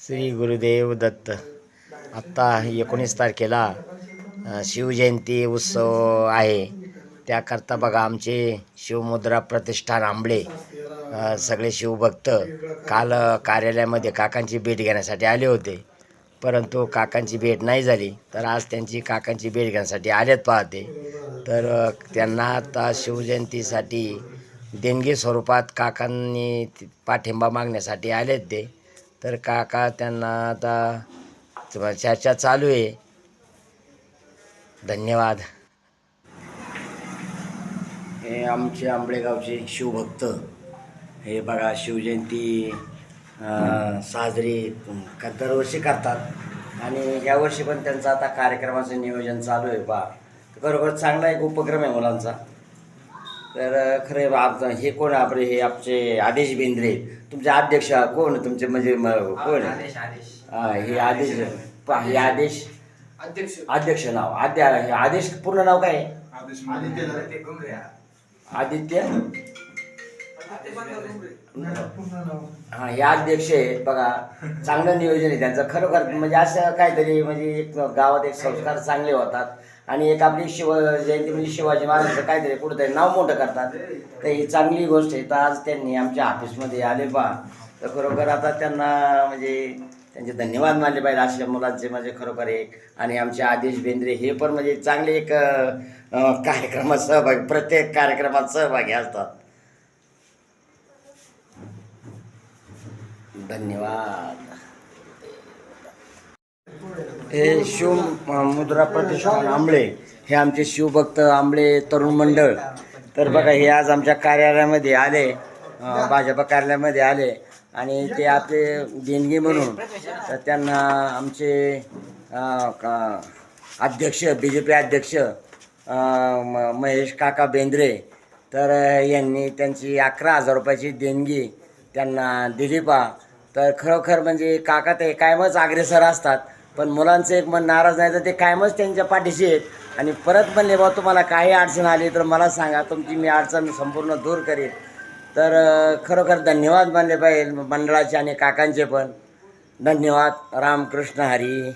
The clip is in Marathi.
श्री गुरुदेव दत्त. आत्ता एकोणीस तारखेला शिवजयंती उत्सव आहे. त्याकरता बघा आमचे शिवमुद्रा प्रतिष्ठान आंबळे सगळे शिवभक्त काल कार्यालयामध्ये काकांची भेट घेण्यासाठी आले होते. परंतु काकांची भेट नाही झाली. तर आज त्यांची काकांची भेट घेण्यासाठी आलेत पाहते. तर त्यांना आता शिवजयंतीसाठी देणगी स्वरूपात काकांनी पाठिंबा मागण्यासाठी आलेत ते. तर काका त्यांना आता चर्चा चालू आहे. धन्यवाद. हे आमचे आंबळेगावचे शिवभक्त. हे बघा शिवजयंती साजरी दरवर्षी करतात. आणि यावर्षी पण त्यांचं आता कार्यक्रमाचं नियोजन चालू आहे बा खरोखर चांगला एक उपक्रम आहे मुलांचा. तर खरे आप हे कोण आपले हे आमचे आदेश बेंद्रे? तुमचे अध्यक्ष कोण? तुमचे म्हणजे म- कोण? आहे? आदेश आदेश. हा, हे आदेश हे आदेश? अध्यक्ष. अध्यक्ष नाव. आद्य हे आदेश पूर्ण नाव काय? आहे? आदित्य ते आदित्य? हा हे अध्यक्ष आहेत बघा चांगलं नियोजन आहे त्यांचं. खरोखर म्हणजे असं काहीतरी म्हणजे एक गावात एक संस्कार चांगले होतात. आणि एक आपली शिव जयंती म्हणजे शिवाजी महाराजांचं काहीतरी कुठेतरी नाव मोठं करतात. तर ही चांगली गोष्ट आहे. तर आज त्यांनी आमच्या ऑफिसमध्ये आले पहा. तर खरोखर आता त्यांना म्हणजे त्यांचे धन्यवाद मानले पाहिजे अशा मुलांचे म्हणजे खरोखर एक. आणि आमचे आदेश बेंद्रे हे पण म्हणजे चांगले एक कार्यक्रमात सहभागी प्रत्येक कार्यक्रमात सहभागी असतात. धन्यवाद. हे शिव मुद्रा प्रतिष्ठान आंबळे हे आमचे शिवभक्त आंबळे तरुण मंडळ. तर बघा हे आज आमच्या कार्यालयामध्ये आले भाजपा कार्यालयामध्ये आले आणि ते आपले देणगी म्हणून तर त्यांना आमचे का- अध्यक्ष बी जे पी अध्यक्ष म- महेश काका बेंद्रे तर यांनी त्यांची अकरा हजार रुपयाची देणगी त्यांना दिली पा. तर खरोखर म्हणजे काका ते कायमच अग्रेसर असतात. पण मुलांचं एक मन नाराज नाही तर ते कायमच त्यांच्या पाठीशी आहेत. आणि परत म्हणले बा तुम्हाला काही अडचण आली तर मला सांगा तुमची मी अडचण संपूर्ण दूर करेन. तर खरोखर धन्यवाद मानले पाहिजे मंडळाचे आणि काकांचे पण. धन्यवाद. रामकृष्ण हरी.